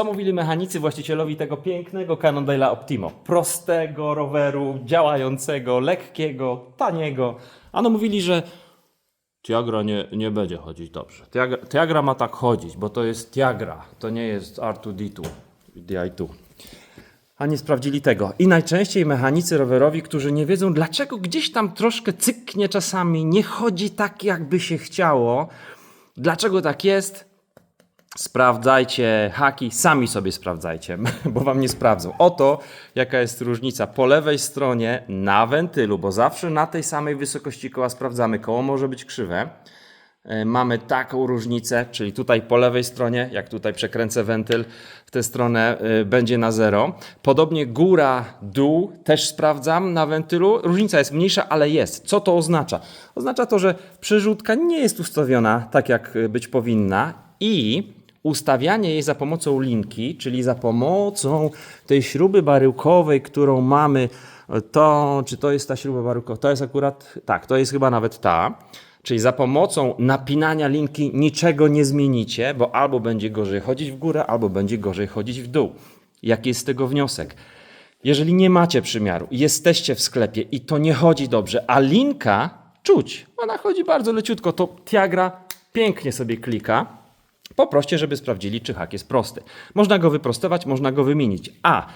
Co mówili mechanicy właścicielowi tego pięknego Cannondale'a Optimo? Prostego roweru, działającego, lekkiego, taniego. Ano mówili, że Tiagra nie, nie będzie chodzić dobrze. Tiagra, Tiagra ma tak chodzić, bo to jest Tiagra, to nie jest R2D2, DI2. A nie sprawdzili tego. I najczęściej mechanicy rowerowi, którzy nie wiedzą, dlaczego gdzieś tam troszkę cyknie czasami, nie chodzi tak, jakby się chciało. Dlaczego tak jest? Sprawdzajcie haki, sami sobie sprawdzajcie, bo wam nie sprawdzą. Oto jaka jest różnica po lewej stronie na wentylu, bo zawsze na tej samej wysokości koła sprawdzamy. Koło może być krzywe. E, Mamy taką różnicę, czyli tutaj po lewej stronie, jak tutaj przekręcę wentyl w tę stronę, y, będzie na zero. Podobnie góra, dół też sprawdzam na wentylu. Różnica jest mniejsza, ale jest. Co to oznacza? Oznacza to, że przerzutka nie jest ustawiona tak, jak y, być powinna i ustawianie jej za pomocą linki, czyli za pomocą tej śruby baryłkowej, którą mamy, to, czy to jest ta śruba baryłkowa? To jest akurat, tak, to jest chyba nawet ta. Czyli za pomocą napinania linki niczego nie zmienicie, bo albo będzie gorzej chodzić w górę, albo będzie gorzej chodzić w dół. Jaki jest z tego wniosek? Jeżeli nie macie przymiaru, jesteście w sklepie i to nie chodzi dobrze, a linka czuć, ona chodzi bardzo leciutko, to Tiagra pięknie sobie klika. Poproście, żeby sprawdzili, czy hak jest prosty. Można go wyprostować, można go wymienić. A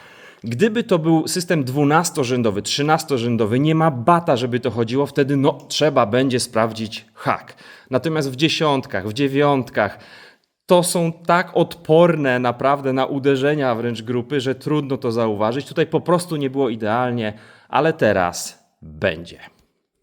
gdyby to był system 12-rzędowy, 13-rzędowy, nie ma bata, żeby to chodziło, wtedy no trzeba będzie sprawdzić hak. Natomiast w dziesiątkach, w dziewiątkach to są tak odporne naprawdę na uderzenia wręcz grupy, że trudno to zauważyć. Tutaj po prostu nie było idealnie, ale teraz będzie.